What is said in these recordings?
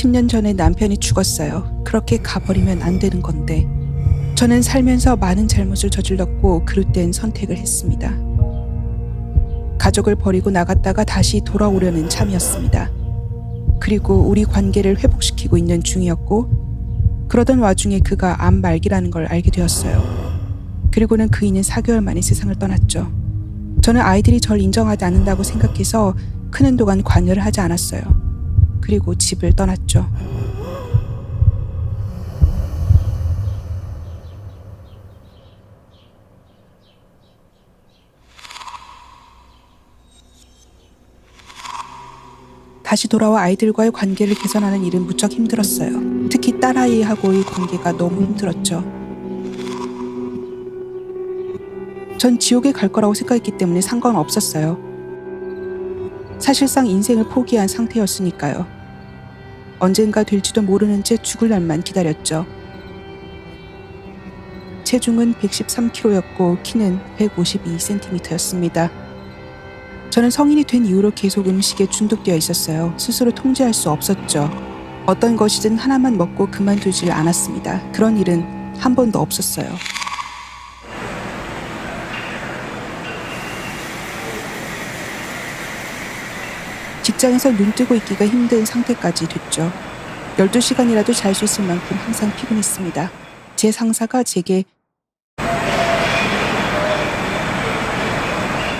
10년 전에 남편이 죽었어요. 그렇게 가버리면 안 되는 건데. 저는 살면서 많은 잘못을 저질렀고 그릇된 선택을 했습니다. 가족을 버리고 나갔다가 다시 돌아오려는 참이었습니다. 그리고 우리 관계를 회복시키고 있는 중이었고 그러던 와중에 그가 암 말기라는 걸 알게 되었어요. 그리고는 그이는 4개월 만에 세상을 떠났죠. 저는 아이들이 절 인정하지 않는다고 생각해서 크는 동안 관여를 하지 않았어요. 그리고 집을 떠났죠. 다시 돌아와 아이들과의 관계를 개선하는 일은 무척 힘들었어요. 특히 딸아이하고의 관계가 너무 힘들었죠. 전 지옥에 갈 거라고 생각했기 때문에 상관없었어요. 사실상 인생을 포기한 상태였으니까요. 언젠가 될지도 모르는 채 죽을 날만 기다렸죠. 체중은 113kg였고 키는 152cm였습니다. 저는 성인이 된 이후로 계속 음식에 중독되어 있었어요. 스스로 통제할 수 없었죠. 어떤 것이든 하나만 먹고 그만두질 않았습니다. 그런 일은 한 번도 없었어요. 직장에서 눈 뜨고 있기가 힘든 상태까지 됐죠. 12시간이라도 잘 수 있을 만큼 항상 피곤했습니다. 제 상사가 제게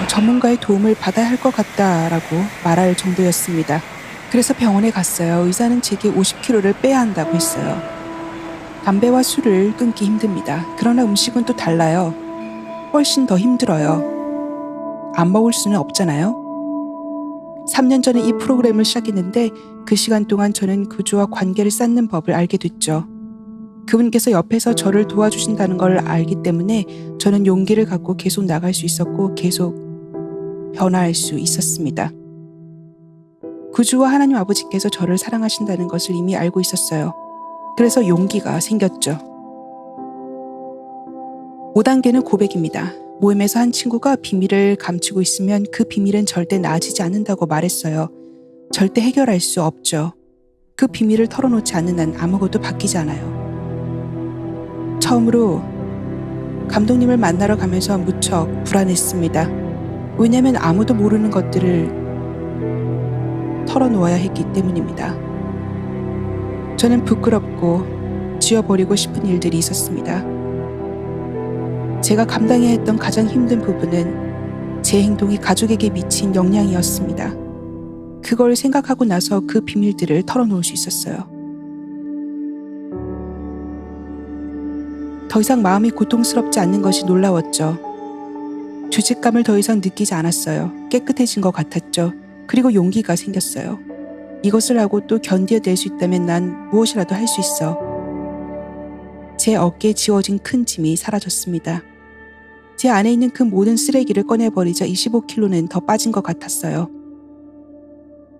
전문가의 도움을 받아야 할 것 같다라고 말할 정도였습니다. 그래서 병원에 갔어요. 의사는 제게 50kg를 빼야 한다고 했어요. 담배와 술을 끊기 힘듭니다. 그러나 음식은 또 달라요. 훨씬 더 힘들어요. 안 먹을 수는 없잖아요. 3년 전에 이 프로그램을 시작했는데 그 시간 동안 저는 그주와 관계를 쌓는 법을 알게 됐죠. 그분께서 옆에서 저를 도와주신다는 걸 알기 때문에 저는 용기를 갖고 계속 나갈 수 있었고 계속 변화할 수 있었습니다. 구주와 하나님 아버지께서 저를 사랑하신다는 것을 이미 알고 있었어요. 그래서 용기가 생겼죠. 5단계는 고백입니다. 모임에서 한 친구가 비밀을 감추고 있으면 그 비밀은 절대 나아지지 않는다고 말했어요. 절대 해결할 수 없죠. 그 비밀을 털어놓지 않는 한 아무것도 바뀌지 않아요. 처음으로 감독님을 만나러 가면서 무척 불안했습니다. 왜냐면 아무도 모르는 것들을 털어놓아야 했기 때문입니다. 저는 부끄럽고 지워버리고 싶은 일들이 있었습니다. 제가 감당해야 했던 가장 힘든 부분은 제 행동이 가족에게 미친 영향이었습니다. 그걸 생각하고 나서 그 비밀들을 털어놓을 수 있었어요. 더 이상 마음이 고통스럽지 않는 것이 놀라웠죠. 죄책감을 더 이상 느끼지 않았어요. 깨끗해진 것 같았죠. 그리고 용기가 생겼어요. 이것을 하고 또 견뎌낼 수 있다면 난 무엇이라도 할 수 있어. 제 어깨에 지워진 큰 짐이 사라졌습니다. 제 안에 있는 그 모든 쓰레기를 꺼내버리자 25kg는 더 빠진 것 같았어요.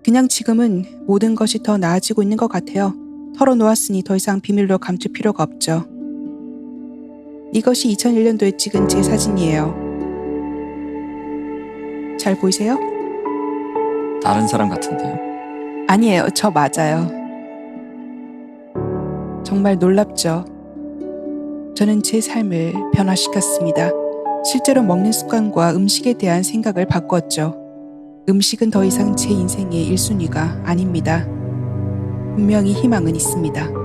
그냥 지금은 모든 것이 더 나아지고 있는 것 같아요. 털어놓았으니 더 이상 비밀로 감출 필요가 없죠. 이것이 2001년도에 찍은 제 사진이에요. 잘 보이세요? 다른 사람 같은데요. 아니에요. 저 맞아요. 정말 놀랍죠? 저는 제 삶을 변화시켰습니다. 실제로 먹는 습관과 음식에 대한 생각을 바꾸었죠. 음식은 더 이상 제 인생의 1순위가 아닙니다. 분명히 희망은 있습니다.